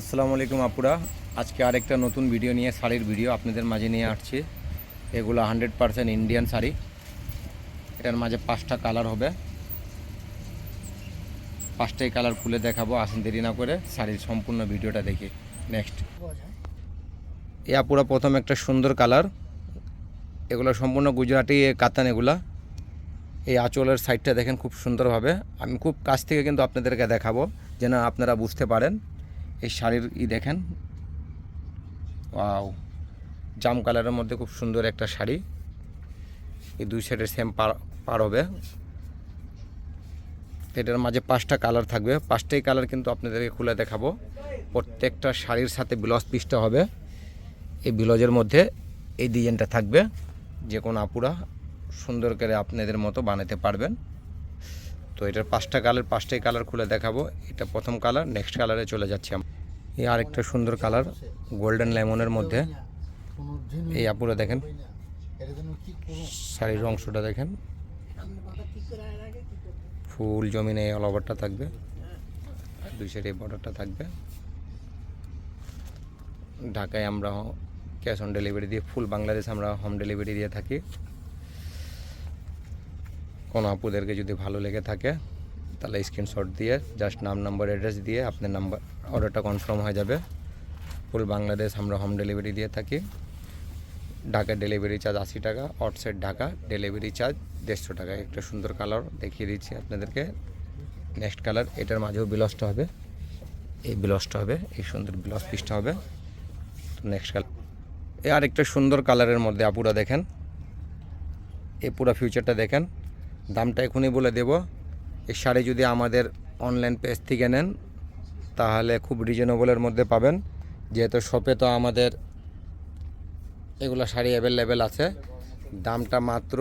আসসালামু আলাইকুম আপুরা। আজকে আরেকটা নতুন ভিডিও নিয়ে শাড়ির ভিডিও আপনাদের মাঝে নিয়ে আসছি। এগুলো হান্ড্রেড পারসেন্ট ইন্ডিয়ান শাড়ি। এটার মাঝে পাঁচটা কালার হবে। পাঁচটাই কালার খুলে দেখাবো, আসেন দেরি না করে শাড়ির সম্পূর্ণ ভিডিওটা দেখি। নেক্সট এ আপুরা, প্রথম একটা সুন্দর কালার। এগুলো সম্পূর্ণ গুজরাটি কাতান এগুলা। এই আঁচলের সাইডটা দেখেন খুব সুন্দরভাবে। আমি খুব কাছ থেকে কিন্তু আপনাদেরকে দেখাবো, যেন আপনারা বুঝতে পারেন। এই শাড়ির ই দেখেন। ওয়াও। জাম কালারের মধ্যে খুব সুন্দর একটা শাড়ি। এই দুই সাইডের সেম পার হবে। এটার মাঝে পাঁচটা কালার থাকবে। পাঁচটাই কালার কিন্তু আপনাদেরকে খুলে দেখাবো। প্রত্যেকটা শাড়ির সাথে ব্লাউজ পিসটা হবে। এই ব্লাউজের মধ্যে এই ডিজাইনটা থাকবে। যে কোনো আপুরা সুন্দর করে আপনাদের মতো বানাতে পারবেন। তো এটার পাঁচটা কালার, পাঁচটাই কালার খুলে দেখাবো। এটা প্রথম কালার নেক্সট কালারে চলে যাচ্ছে এই আরেকটা সুন্দর কালার গোল্ডেন লেমনের মধ্যে। এই আপুরা দেখেন, শাড়ির অংশটা দেখেন। ফুল জমিনে এই অল ওভারটা থাকবে, দুই সাইডে বর্ডারটা থাকবে। ঢাকায় আমরা ক্যাশ অন ডেলিভারি দিয়ে ফুল বাংলাদেশ আমরা হোম ডেলিভারি দিয়ে থাকি। কোনো আপুদেরকে যদি ভালো লেগে থাকে তাহলে স্ক্রিনশট দিয়ে জাস্ট নাম নাম্বার অ্যাড্রেস দিয়ে আপনার নাম্বার অর্ডারটা কনফার্ম হয়ে যাবে। ফুল বাংলাদেশ আমরা হোম ডেলিভারি দিয়ে থাকি। ঢাকা ডেলিভারি চার্জ আশি টাকা আউটসাইড ঢাকা ডেলিভারি চার্জ দেড়শো টাকা। একটা সুন্দর কালার দেখিয়ে দিচ্ছি আপনাদেরকে। নেক্সট কালার এটার মাঝেও ব্লাউজটা হবে। এই ব্লাউজটা হবে, এই সুন্দর ব্লাউজ পিসটা হবে। নেক্সট কালার এই আরেকটা সুন্দর কালারের মধ্যে আপুরা দেখেন। এ পুরো ফিউচারটা দেখেন। দামটা এখনই বলে দেব। এই শাড়ি যদি আমাদের অনলাইন পেজ থেকে নেন, তাহলে খুব রিজনেবলের মধ্যে পাবেন। যেহেতু শপে তো আমাদের এগুলো শাড়ি অ্যাভেলেবেল আছে। দামটা মাত্র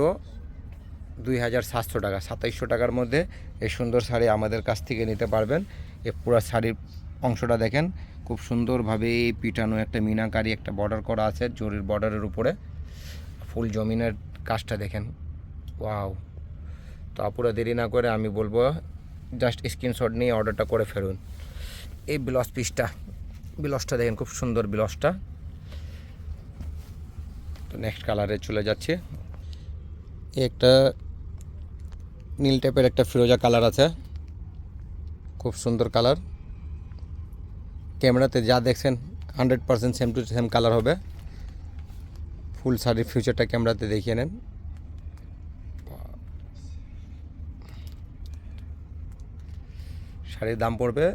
দুই হাজার সাতশো টাকা, সাতাইশশো টাকার মধ্যে এই সুন্দর শাড়ি আমাদের কাছ থেকে নিতে পারবেন। এ পুরো শাড়ির অংশটা দেখেন, খুব সুন্দরভাবে পিটানো একটা মিনাকারি, একটা বর্ডার করা আছে জরির বর্ডারের উপরে। ফুল জমিনের কাজটা দেখেন। ওয়াও! তো আপুরা দেরি না করে আমি বলব জাস্ট স্ক্রিনশট নিয়ে অর্ডারটা করে ফেরুন এই ব্লাউজ পিসটা ব্লাউজটা দেখেন খুব সুন্দর ব্লাউজটা তো নেক্সট কালারে চলে যাচ্ছে। একটা নীল টাইপের একটা ফিরোজা কালার আছে। খুব সুন্দর কালার ক্যামেরাতে যা দেখছেন hundred percent same to same colour হবে। ফুল শাড়ির ফিউচারটা ক্যামেরাতে দেখিয়ে নেন। শাড়ির দাম পড়বে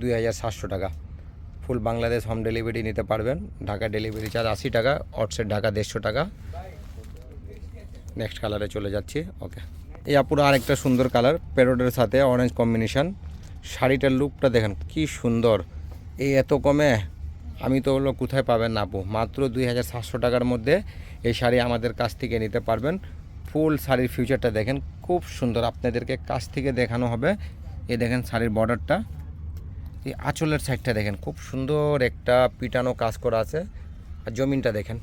দুই হাজার সাতশো টাকা। ফুল বাংলাদেশ হোম ডেলিভারি নিতে পারবেন। ঢাকা ডেলিভারি চার্জ আশি টাকা আউটসাইড ঢাকা দেড়শো টাকা। নেক্সট কালারে চলে যাচ্ছি, ওকে। এই আপুরো আরেকটা সুন্দর কালার প্যারোডের সাথে অরেঞ্জ কম্বিনেশন শাড়িটার লুকটা দেখেন, কি সুন্দর। এই এত কমে? আমি তো হলো কোথায় পাবেন না আপু? মাত্র দুই হাজার সাতশো টাকার মধ্যে এই শাড়ি আমাদের কাছ থেকে নিতে পারবেন। ফুল শাড়ির ফিউচারটা দেখেন, খুব সুন্দর। আপনাদেরকে কাছ থেকে দেখানো হবে। এই দেখেন শাড়ির বর্ডারটা এই আঁচলের সাইডটা দেখেন, খুব সুন্দর একটা পিটানো কাজ করা আছে। আর জমিনটা দেখেন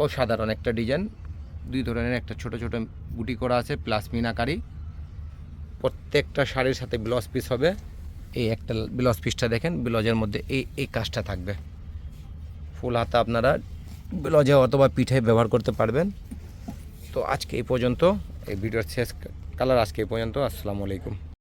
ও অসাধারণ একটা ডিজাইন দুই ধরনের একটা ছোট ছোট বুটি করা আছে প্লাস মিনাকারি প্রত্যেকটা শাড়ির সাথে ব্লাউজ পিস হবে। এই একটা ব্লাউজ পিসটা দেখেন ব্লাউজের মধ্যে এই এই কাজটা থাকবে। ফুল হাতা আপনারা ব্লাউজে অথবা পিঠে ব্যবহার করতে পারবেন। তো আজকে এই পর্যন্ত, এই ভিডিওর শেষ কালার আজকে এই পর্যন্ত। আসসালামু আলাইকুম।